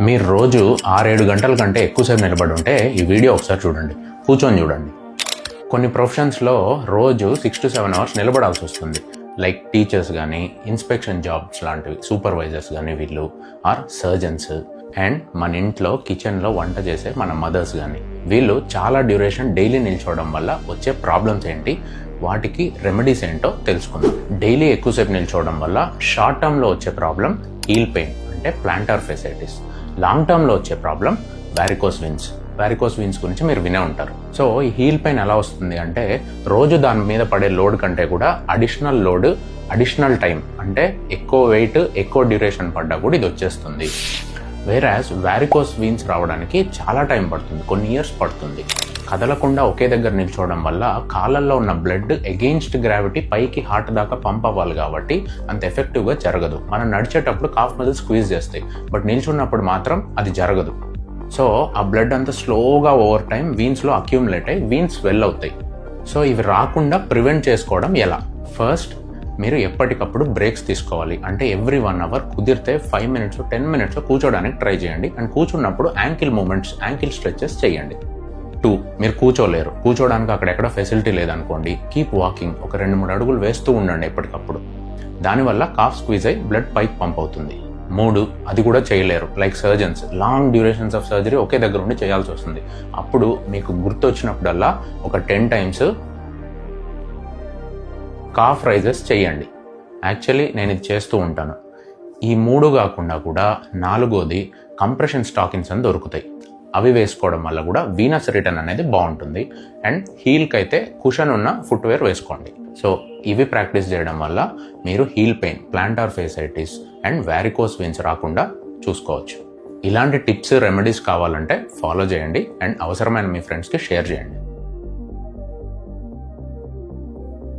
మీరు రోజు ఆరేడు గంటల కంటే ఎక్కువసేపు నిలబడి ఉంటే ఈ వీడియో ఒకసారి చూడండి. కూర్చొని చూడండి. కొన్ని ప్రొఫెషన్స్లో రోజు సిక్స్ టు సెవెన్ అవర్స్ నిలబడాల్సి వస్తుంది. లైక్ టీచర్స్ కానీ ఇన్స్పెక్షన్ జాబ్స్ లాంటివి సూపర్వైజర్స్ కానీ వీళ్ళు ఆర్ సర్జన్స్ అండ్ మన ఇంట్లో కిచెన్లో వంట చేసే మన మదర్స్ కానీ వీళ్ళు చాలా డ్యూరేషన్ డైలీ నిల్చోవడం వల్ల వచ్చే ప్రాబ్లమ్స్ ఏంటి? వాటికి రెమెడీస్ ఏంటో తెలుసుకుందాం. డైలీ ఎక్కువసేపు నిల్చోవడం వల్ల షార్ట్ టర్మ్లో వచ్చే ప్రాబ్లం హీల్ పెయిన్ అంటే ప్లాంటర్ ఫెసైటిస్ లాంగ్ టర్మ్లో వచ్చే problem varicose veins varicose veins గురించి మీరు వినే ఉంటారు. సో ఈ హీల్ పెయిన్ ఎలా వస్తుంది అంటే రోజు దాని మీద పడే లోడ్ కంటే కూడా అడిషనల్ లోడ్ అడిషనల్ టైం అంటే ఎక్కువ వెయిట్ ఎక్కువ డ్యూరేషన్ పడ్డా కూడా ఇది వచ్చేస్తుంది. వేరాజ్ వ్యారికోస్ వీన్స్ రావడానికి చాలా టైం పడుతుంది కొన్ని ఇయర్స్ పడుతుంది. కదలకుండా ఒకే దగ్గర నిల్చోవడం వల్ల కాళ్ళల్లో ఉన్న బ్లడ్ ఎగెయిన్స్ట్ గ్రావిటీ పైకి హార్ట్ దాకా పంప్ అవ్వాలి కాబట్టి అంత ఎఫెక్టివ్గా జరగదు. మనం నడిచేటప్పుడు కాఫ్ మజిల్ స్క్వీజ్ చేస్తాయి బట్ నిల్చున్నప్పుడు మాత్రం అది జరగదు. సో ఆ బ్లడ్ అంతా స్లోగా ఓవర్ టైం వీన్స్లో అక్యూములేట్ అయ్యి వీన్స్ వెల్ అవుతాయి. సో ఇవి రాకుండా ప్రివెంట్ చేసుకోవడం ఎలా? ఫస్ట్ మీరు ఎప్పటికప్పుడు బ్రేక్స్ తీసుకోవాలి. అంటే ఎవ్రీ వన్ అవర్ కుదిరితే ఫైవ్ మినిట్స్ టెన్ మినిట్స్ కూర్చోడానికి ట్రై చేయండి. అండ్ కూర్చున్నప్పుడు యాంకిల్ మూమెంట్స్ యాంకిల్ స్ట్రెచెస్ చేయండి. టూ మీరు కూర్చోలేరు. కూర్చోడానికి అక్కడెక్కడ ఫెసిలిటీ లేదనుకోండి కీప్ వాకింగ్. ఒక రెండు మూడు అడుగులు వేస్తూ ఉండండి ఎప్పటికప్పుడు. దానివల్ల కాఫ్ స్క్వీజ్ అయి బ్లడ్ పైకి పంప్ అవుతుంది. మూడు అది కూడా చేయలేరు. Like surgeons. Long durations of surgery ఒకే దగ్గర ఉండి చేయాల్సి వస్తుంది. అప్పుడు మీకు గుర్తొచ్చినప్పుడల్లా ఒక టెన్ టైమ్స్ కాఫ్ రైజెస్ చేయండి. యాక్చువల్లీ నేను ఇది చేస్తూ ఉంటాను. ఈ మూడు కాకుండా కూడా నాలుగోది కంప్రెషన్ స్టాకిన్స్ అని దొరుకుతాయి. అవి వేసుకోవడం వల్ల కూడా వీనస్ రిటర్న్ అనేది బాగుంటుంది. అండ్ హీల్కి అయితే కుషన్ ఉన్న ఫుట్వేర్ వేసుకోండి. సో ఇవి ప్రాక్టీస్ చేయడం వల్ల మీరు heel pain plantar fasciitis and varicose veins రాకుండా చూసుకోవచ్చు. ఇలాంటి టిప్స్ రెమెడీస్ కావాలంటే ఫాలో చేయండి. అండ్ అవసరమైన మీ ఫ్రెండ్స్కి షేర్ చేయండి.